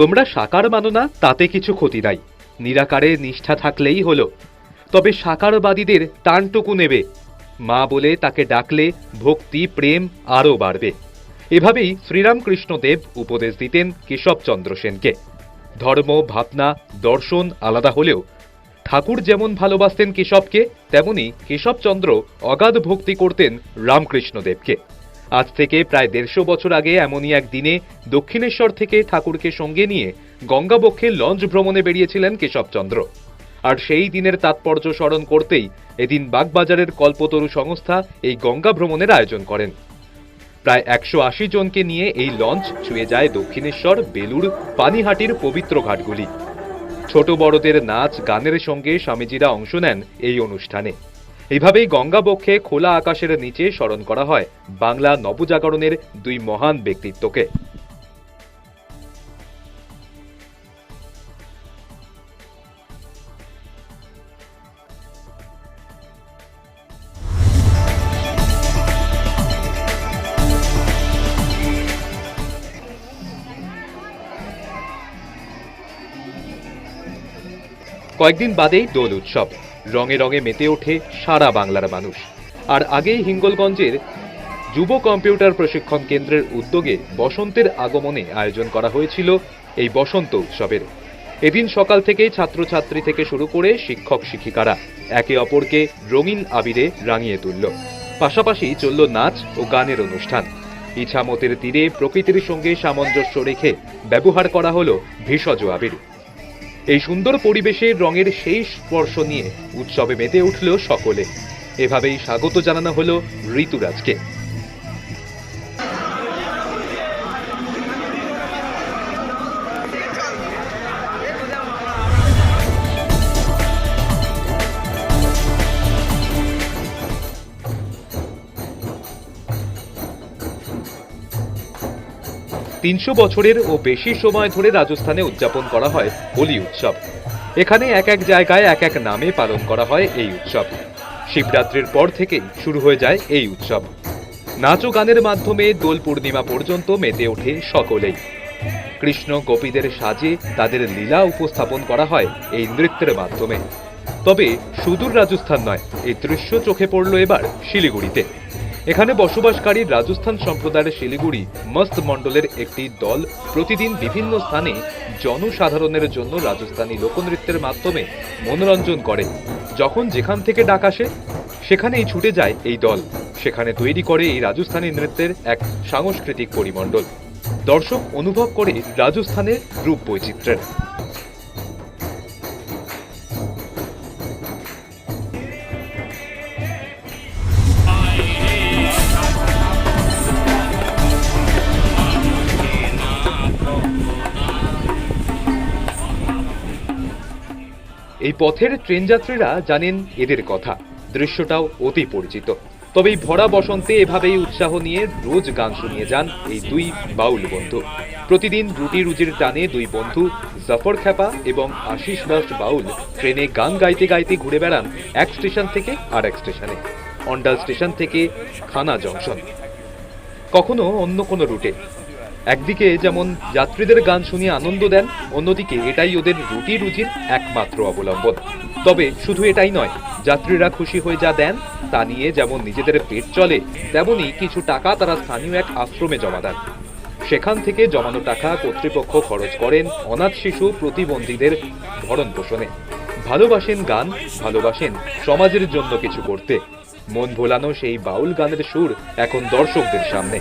তোমরা সাকার মানো না, তাতে কিছু ক্ষতি নাই। নিরাকারে নিষ্ঠা থাকলেই হলো। তবে সাকারবাদীদের টানটুকু নেবে। মা বলে তাকে ডাকলে ভক্তি, প্রেম আরও বাড়বে। এভাবেই শ্রীরামকৃষ্ণদেব উপদেশ দিতেন কেশবচন্দ্র সেনকে। ধর্ম, ভাবনা, দর্শন আলাদা হলেও ঠাকুর যেমন ভালোবাসতেন কেশবকে, তেমনি কেশবচন্দ্র অগাধ ভক্তি করতেন রামকৃষ্ণদেবকে। আজ থেকে প্রায় দেড়শো বছর আগে এমনই এক দিনে দক্ষিণেশ্বর থেকে ঠাকুরকে সঙ্গে নিয়ে গঙ্গাবক্ষে লঞ্চ ভ্রমণে বেরিয়েছিলেন কেশবচন্দ্র। আর সেই দিনের তাৎপর্য স্মরণ করতেই এদিন বাগবাজারের কল্পতরু সংস্থা এই গঙ্গা ভ্রমণের আয়োজন করেন। প্রায় একশো আশি জনকে নিয়ে এই লঞ্চ ছুঁয়ে যায় দক্ষিণেশ্বর, বেলুড়, পানিহাটির পবিত্র ঘাটগুলি। ছোট বড়দের নাচ, গানের সঙ্গে স্বামীজিরা অংশ নেন এই অনুষ্ঠানে। এইভাবেই গঙ্গাবক্ষে খোলা আকাশের নিচে স্মরণ করা হয় বাংলা নবজাগরণের দুই মহান ব্যক্তিত্বকে। কয়েকদিন বাদেই দোল উৎসব। রঙে রঙে মেতে ওঠে সারা বাংলার মানুষ। আর আগেই হিঙ্গলগঞ্জের যুব কম্পিউটার প্রশিক্ষণ কেন্দ্রের উদ্যোগে বসন্তের আগমনে আয়োজন করা হয়েছিল এই বসন্ত উৎসবের। এদিন সকাল থেকেই ছাত্রছাত্রী থেকে শুরু করে শিক্ষক শিক্ষিকারা একে অপরকে রঙিন আবিরে রাঙিয়ে তুলল। পাশাপাশি চলল নাচ ও গানের অনুষ্ঠান। ইছামতের তীরে প্রকৃতির সঙ্গে সামঞ্জস্য রেখে ব্যবহার করা হলো ভেষজ আবির। এই সুন্দর পরিবেশে রঙের সেই স্পর্শ নিয়ে উৎসবে মেতে উঠল সকলে। এভাবেই স্বাগত জানানো হলো ঋতুরাজকে। তিনশো বছরের ও বেশি সময় ধরে রাজস্থানে উদযাপন করা হয় হোলি উৎসব। এখানে এক এক জায়গায় এক এক নামে পালন করা হয় এই উৎসব। শিবরাত্রির পর থেকেই শুরু হয়ে যায় এই উৎসব। নাচ গানের মাধ্যমে দোল পূর্ণিমা পর্যন্ত মেতে ওঠে সকলেই। কৃষ্ণ গোপীদের সাজে তাদের লীলা উপস্থাপন করা হয় এই নৃত্যের মাধ্যমে। তবে সুদূর রাজস্থান নয়, এই দৃশ্য চোখে পড়ল এবার শিলিগুড়িতে। এখানে বসবাসকারী রাজস্থান সম্প্রদায়ের শিলিগুড়ি মস্ত মণ্ডলের একটি দল প্রতিদিন বিভিন্ন স্থানে জনসাধারণের জন্য রাজস্থানী লোকনৃত্যের মাধ্যমে মনোরঞ্জন করে। যখন যেখান থেকে ডাক আসে, সেখানেই ছুটে যায় এই দল। সেখানে তৈরি করে এই রাজস্থানী নৃত্যের এক সাংস্কৃতিক পরিমণ্ডল। দর্শক অনুভব করে রাজস্থানের রূপ বৈচিত্র্যের। এই পথের ট্রেন যাত্রীরা জানেন এদের কথা। দৃশ্যটাও অতি পরিচিত। তবে ভরা বসন্তে এভাবেই উৎসাহ নিয়ে রোজ গান শুনিয়ে যান এই দুই বাউল বন্ধু। প্রতিদিন রুটি রুজির টানে দুই বন্ধু, জাফর খ্যাপা এবং আশিস দাস বাউল ট্রেনে গান গাইতে গাইতে ঘুরে বেড়ান এক স্টেশন থেকে আর এক স্টেশনে, অন্ডাল স্টেশন থেকে খানা জংশন। কখনো অন্য কোনো রুটে। একদিকে যেমন যাত্রীদের গান শুনিয়ে আনন্দ দেন, অন্যদিকে এটাই ওদের রুটি রুজির একমাত্র অবলম্বন। তবে শুধু এটাই নয়, যাত্রীরা খুশি হয়ে যা দেন, তা নিয়ে যেমন নিজেদের পেট চলে, তেমনি কিছু টাকা তারা স্থানীয় এক আশ্রমে জমা দেন। সেখান থেকে জমানো টাকা কর্তৃপক্ষ খরচ করেন অনাথ শিশু প্রতিবন্ধীদের ভরণ পোষণে ভালোবাসেন গান, ভালোবাসেন সমাজের জন্য কিছু করতে। মন ভোলানো সেই বাউল গানের সুর এখন দর্শকদের সামনে।